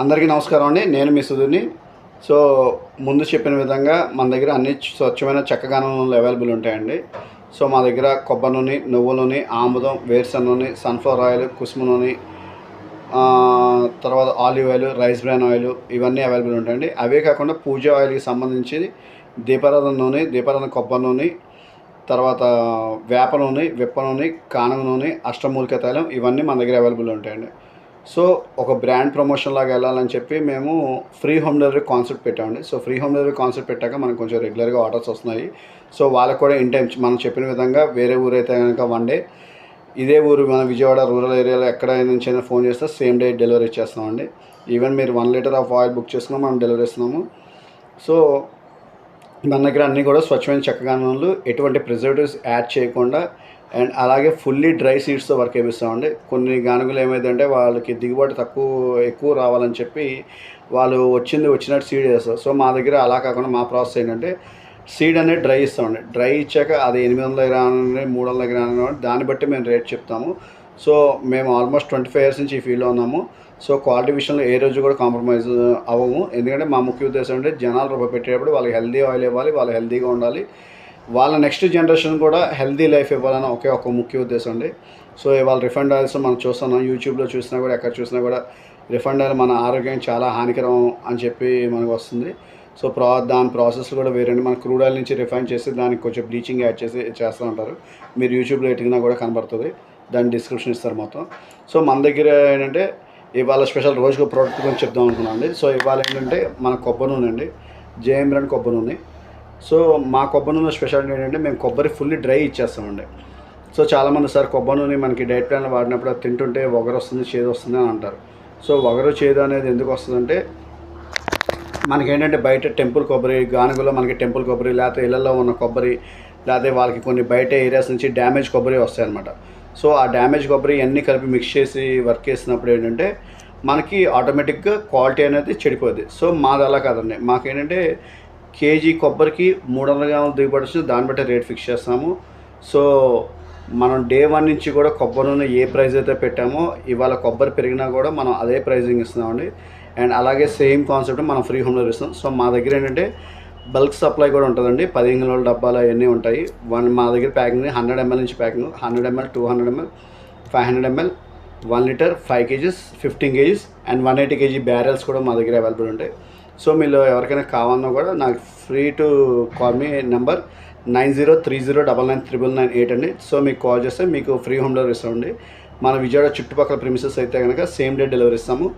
అందరికీ నమస్కారం అండి. నేను మీ సుధుని సో ముందు చెప్పిన విధంగా మన దగ్గర అన్ని స్వచ్ఛమైన చెక్కగా నూనెలు అవైలబుల్ ఉంటాయండి. సో మా దగ్గర కొబ్బరి నూనె నువ్వుల నూనె ఆముదం వేరుశెనగ నూనె సన్ఫ్లవర్ ఆయిల్ కుసుమ నూనె తర్వాత olive oil rice bran oil ఇవన్నీ అవైలబుల్ ఉంటాయండి. అవే కాకుండా పూజ ఆయిల్కి సంబంధించి దీపారాధన నూనె దీపారాధన కొబ్బరి నూనె తర్వాత వేప నూనె విప్ప నూనె కానం నూనె అష్టమూలిక తైలం ఇవన్నీ మన దగ్గర అవైలబుల్ ఉంటాయండి. సో ఒక బ్రాండ్ ప్రమోషన్ లాగా వెళ్ళాలని చెప్పి మేము ఫ్రీ హోమ్ డెలివరీ కాన్సెప్ట్ పెట్టామండి. So free home delivery concept పెట్టాక మనకు కొంచెం రెగ్యులర్గా ఆర్డర్స్ వస్తున్నాయి. సో వాళ్ళకు కూడా ఇన్ టైం మనం చెప్పిన విధంగా వేరే ఊరైతే కనుక వన్ డే ఇదే ఊరు మన విజయవాడ రూరల్ ఏరియాలో ఎక్కడ నుంచి అయినా ఫోన్ చేస్తే సేమ్ డే డెలివరీ ఇచ్చేస్తామండి ఈవెన్ మీరు one litre of oil book చేసుకున్నా మనం డెలివరీ ఇస్తున్నాము. సో మన దగ్గర అన్నీ కూడా స్వచ్ఛమైన చక్కగా ఎటువంటి ప్రిజర్వేటివ్స్ యాడ్ చేయకుండా అండ్ అలాగే ఫుల్లీ డ్రై సీడ్స్తో వర్క్ చేపిస్తామండి. కొన్ని గానుగులు ఏమైందంటే వాళ్ళకి దిగుబడి తక్కువ ఎక్కువ రావాలని చెప్పి వాళ్ళు వచ్చింది వచ్చినట్టు సీడ్ వేస్తారు. సో మా దగ్గర అలా కాకుండా మా ప్రాసెస్ ఏంటంటే సీడ్ అనేది డ్రై ఇస్తామండి. డ్రై ఇచ్చాక అది ఎనిమిది వందల దగ్గర మూడు వందల దగ్గర దాన్ని బట్టి మేము రేట్ చెప్తాము. సో మేము ఆల్మోస్ట్ ట్వంటీ ఫైవ్ ఇయర్స్ నుంచి ఈ ఫీల్డ్లో ఉన్నాము. సో క్వాలిటీ విషయంలో ఏ రోజు కూడా కాంప్రమైజ్ అవ్వము. ఎందుకంటే మా ముఖ్య ఉద్దేశం అంటే జనాలు రూపాయి పెట్టేటప్పుడు వాళ్ళకి హెల్దీ ఆయిల్ ఇవ్వాలి వాళ్ళు హెల్దీగా ఉండాలి. వాళ్ళ నెక్స్ట్ జనరేషన్ కూడా హెల్దీ లైఫ్ ఇవ్వాలని ఒకే ఒక ముఖ్య ఉద్దేశం అండి. సో ఇవాళ రిఫండ్ ఆయిల్స్ మనం చూస్తున్నాం యూట్యూబ్లో చూసినా కూడా ఎక్కడ చూసినా కూడా రిఫండ్ ఆయిల్ మన ఆరోగ్యం చాలా హానికరం అని చెప్పి మనకు వస్తుంది. సో ప్రా దాని ప్రాసెస్ కూడా వేరండి. మన క్రూడ్ ఆయిల్ నుంచి రిఫైన్ చేసి దానికి కొంచెం బ్లీచింగ్ యాడ్ చేసి చేస్తూ ఉంటారు. మీరు యూట్యూబ్లో ఎట్టినా కూడా కనబడుతుంది. దాని డిస్క్రిప్షన్ ఇస్తారు మొత్తం. సో మన దగ్గర ఏంటంటే ఇవాళ స్పెషల్ రోజుకు ప్రోడక్ట్ గురించి చెప్దాం అనుకున్నాం అండి సో ఇవాళ ఏంటంటే మన కొబ్బరి నూనె అండి. జేఎం బ్రాండ్ కొబ్బరి నూనె. సో మా కొబ్బరి నూనె స్పెషాలిటీ ఏంటంటే మేము కొబ్బరి ఫుల్లీ డ్రై ఇచ్చేస్తామండి. సో చాలామంది సార్ కొబ్బరి నూనె మనకి డైట్ ప్లాన్లో వాడినప్పుడు అది తింటుంటే వగరు వస్తుంది చేదు వస్తుంది అని అంటారు. సో వగరు చేదు అనేది ఎందుకు వస్తుందంటే మనకేంటంటే బయట టెంపుల్ కొబ్బరి గానుగలో మనకి టెంపుల్ కొబ్బరి లేకపోతే ఇళ్ళలో ఉన్న కొబ్బరి లేకపోతే వాళ్ళకి కొన్ని బయట ఏరియాస్ నుంచి డ్యామేజ్ కొబ్బరి వస్తాయన్నమాట. సో ఆ డ్యామేజ్ కొబ్బరి అన్నీ కలిపి మిక్స్ చేసి వర్క్ చేసినప్పుడు ఏంటంటే మనకి ఆటోమేటిక్గా క్వాలిటీ అనేది చెడిపోద్ది. సో మాది అలా కాదండి. మాకేంటంటే కేజీ కొబ్బరికి మూడు వందల గ్రాములు దిగుబడి వచ్చింది దాన్ని బట్టి రేట్ ఫిక్స్ చేస్తాము. సో మనం డే వన్ నుంచి కూడా కొబ్బరి నూనె ఏ ప్రైస్ అయితే పెట్టామో ఇవాళ కొబ్బరి పెరిగినా కూడా మనం అదే ప్రైజింగ్ ఇస్తున్నామండి. అండ్ అలాగే సేమ్ కాన్సెప్ట్ మనం ఫ్రీ హోమ్ డెలివరీ ఇస్తాం సో మా దగ్గర ఏంటంటే బల్క్ సప్లై కూడా ఉంటుందండి. పదిహేను కిలోల డబ్బాలు అవన్నీ ఉంటాయి. వన్ మా దగ్గర ప్యాకింగ్ హండ్రెడ్ ఎంఎల్ నుంచి packing hundred ML two hundred ML five hundred ML one litre five kgs fifteen kgs and one eighty kg barrels కూడా మా దగ్గర అవైలబుల్ ఉంటాయి. సో మీరు ఎవరికైనా కావాలన్నా కూడా నాకు free to call me number nine zero three zero double nine triple nine eight అండి. సో మీకు కాల్ చేస్తే మీకు ఫ్రీ హోమ్ డెలివరీ ఇస్తామండి. మన విజయవాడ చుట్టుపక్కల ప్రిమిసెస్ అయితే కనుక సేమ్ డే డెలివరీ ఇస్తాము.